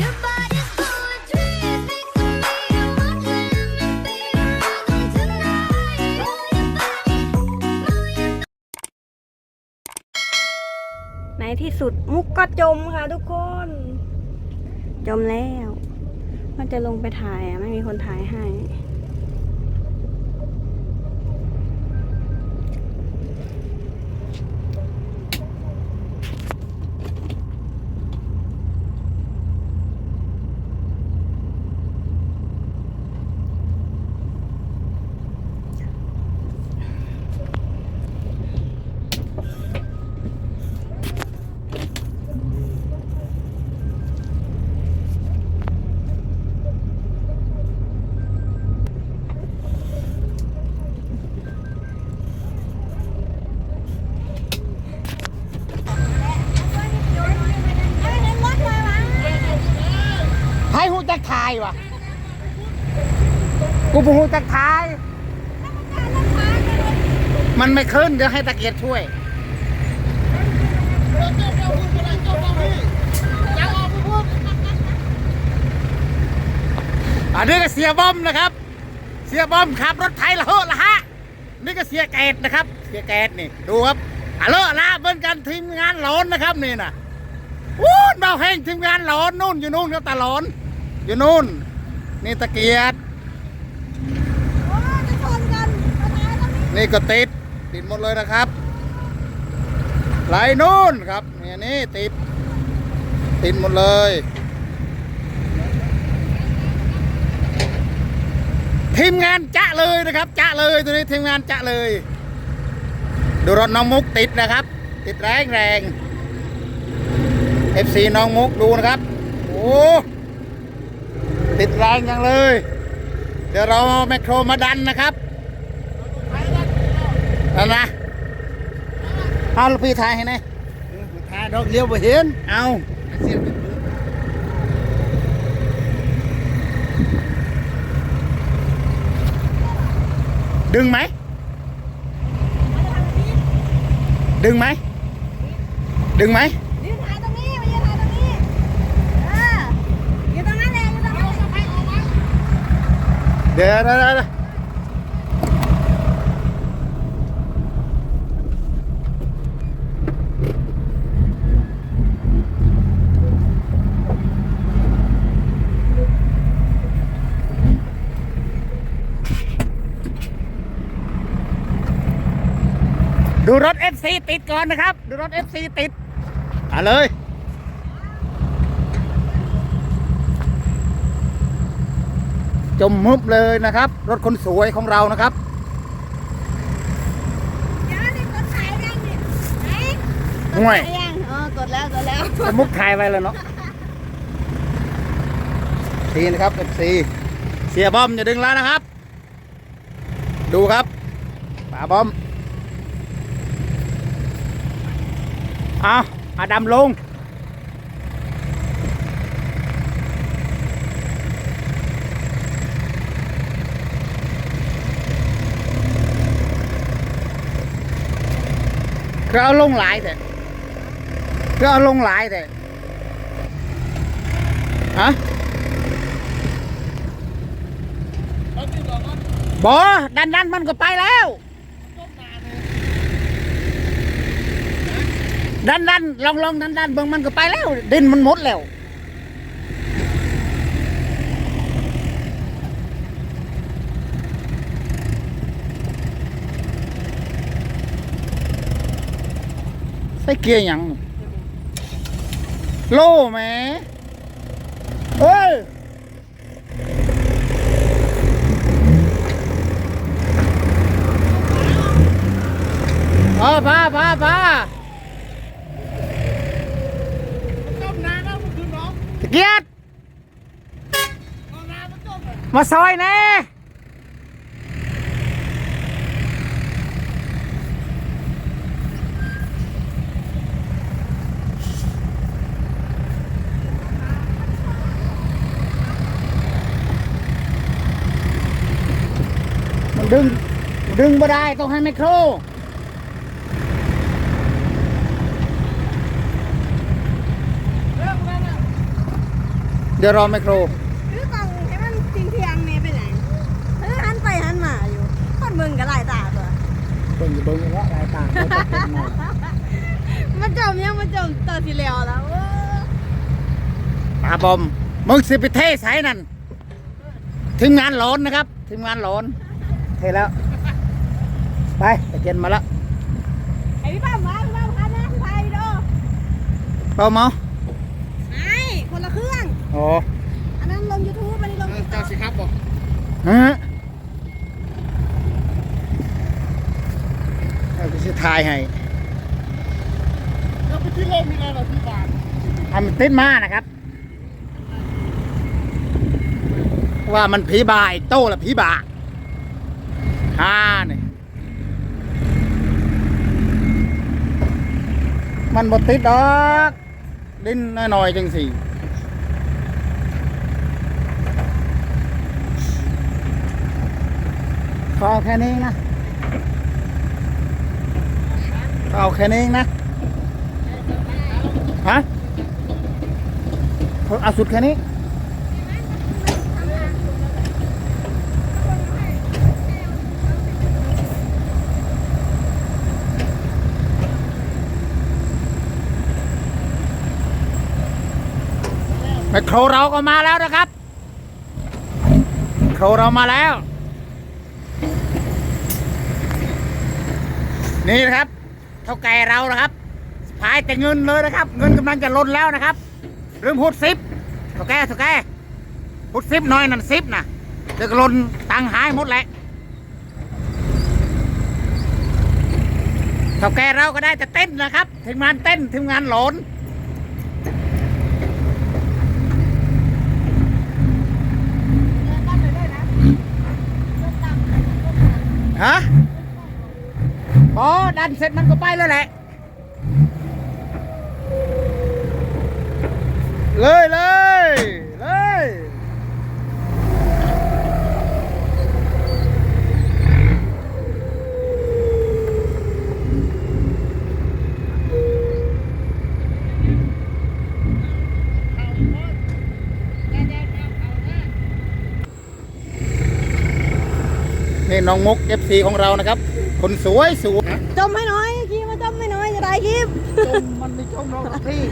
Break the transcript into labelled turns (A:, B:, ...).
A: ในที่สุดมุกก็จมค่ะทุกคน จมแล้ว มันจะลงไปถ่ายไม่มีคนถ่ายให้
B: วะกูบ่หูจักทาย มันไม่ขึ้นเดี๋ยวให้ตะเกียบช่วยอันนี้ก็เสียบอมนะครับ เสียบอมขับรถไถละหละฮะนี่ก็เสียแกดนะครับ เสียแกดนี่ดูครับอะเลอะละเหมือนกันทีมงานหลอนนะครับนี่นะวู้นเบาแห้งทีมงานหลอนนู่นอยู่นู่นครับตาหลอน อยู่นู่น นี่ตะเกียบนี่ก็ติด ติดหมดเลยนะครับ ไหลนู่นครับเนี่ยนี่ติด ติดหมดเลย ทีมงานจะเลยนะครับ จะเลยตัวนี้ทีมงานจะเลย ดูรถน้องมุกติดนะครับ ติดแรงแรงเอฟซีน้องมุกดูนะครับ โอ้ ติดแรงจังเลย เดี๋ยวเราเอาแมคโครมาดันนะครับนั่นนะเอาลูกพี่ถ่ายให้หน่อย
C: ทาดอกเลี้ยวบ่เห็น
B: เอาดึงไหม ดึงไหม ดึงไหม
A: ยืนถ่ายตรงนี้มายืนถ่ายตรงนี้ เออยืนตรงนั้นแหละยืนตรงนั้นแหละ
B: เดี๋ยวเดี๋ยวเดี๋ยวดูรถ FC ติดก่อนนะครับ ดูรถ FC ติดมาเลย จมมุบเลยนะครับ รถคนสวยของเรานะครับ
A: เดี๋ยวนี่กดถ่ายยังนี่ไหน
B: ห่วย
A: ถ่ายยังอ๋อกดแล้วกดแล้ว
B: จะมุกถ่ายไว้แล้วเนาะทีนะครับ FC เสียบอมอย่าดึงแล้วนะครับ ดูครับป่าบอมเอาอาดำลง ก็เอาลงหลายแต่ก็เอาลงหลายแต่ฮะบอดันดันมันก็ไปแล้ว ดันดันลองลองดันดันเบิ่งมันก็ไปแล้ว ดินมันหมดแล้ว ส่เกียร์หยังโล่แหมเฮ้ยพาพาพาพา
C: ต้มน้ำแล้วมันคือน้อง
B: เกียรติ
C: มา
B: ซอยแน่ ดึง ดึงไม่ได้ต้องให้ไมโคร
C: เรื่องนั้นน่ะ
B: เดี๋ยวรอไมโคร
A: หรือกล่องให้มันทิ้งเทียงๆเนี่ยไปไหนเออหันไปหันมาอยู่คนมึงก็หลายตาตัว
B: เบิ่งอยู่เบิ่งอยู่ว่าลายตาเขาจะเป็นไง
A: มันจมยังมันจมตัวที่แล้วแล้วเออ
B: ปาบอมมึงสิไปเทสายนั่นทีมงานหลอนนะครับทีมงานหลอน เทแล้ว ไปไปเจนมาแล้ว
A: ไอ้พี่ป้ามาพี่ป้าคันนะพี่พายวิดีโอ
B: เปล่าเมา
A: ไอ้คนละเครื่อง
B: โอ้
A: อันนั้นลงยูทูบอันนี้ลง
C: เจ้าสิครับบอก
B: ฮะเอาไปสิทายให้
C: แล้วไปที่โลกมีอะไรเหรอที่บ้าน
B: ทำมันติดมานะครับ ว่ามันผีบาไอ้โต้ละผีบา ฮ่าเนี่ยมันบดติดดอกดินน้อยๆจังสิขอเอาแค่นี้นะเอาแค่นี้นะฮะเอาสุดแค่นี้ ไมโครเราก็มาแล้วนะครับโครเรามาแล้ว นี่นะครับ เท่าแก่เรานะครับพายแต่เงินเลยนะครับ เงินกำลังจะล้นแล้วนะครับลืมพูดซิปเท่าแก่เท่าแก่พูดซิปน่อยนั่นซิปนะเดี๋ยวล้นตังค์หายหมดแหละเท่าแก่เราก็ได้แต่เต้นนะครับทีมงานเต้นทีมงานหลอน ฮะพอดันเสร็จมันก็ไปแล้วแหละ เลยเลยเลย นี่น้องมุก FC ของเรานะครับ คนสวยสวย
A: จมให้หน่อยคลิปมาจมให้หน่อยจะได้คลิป
B: จมมันไม่จมหรอกพี่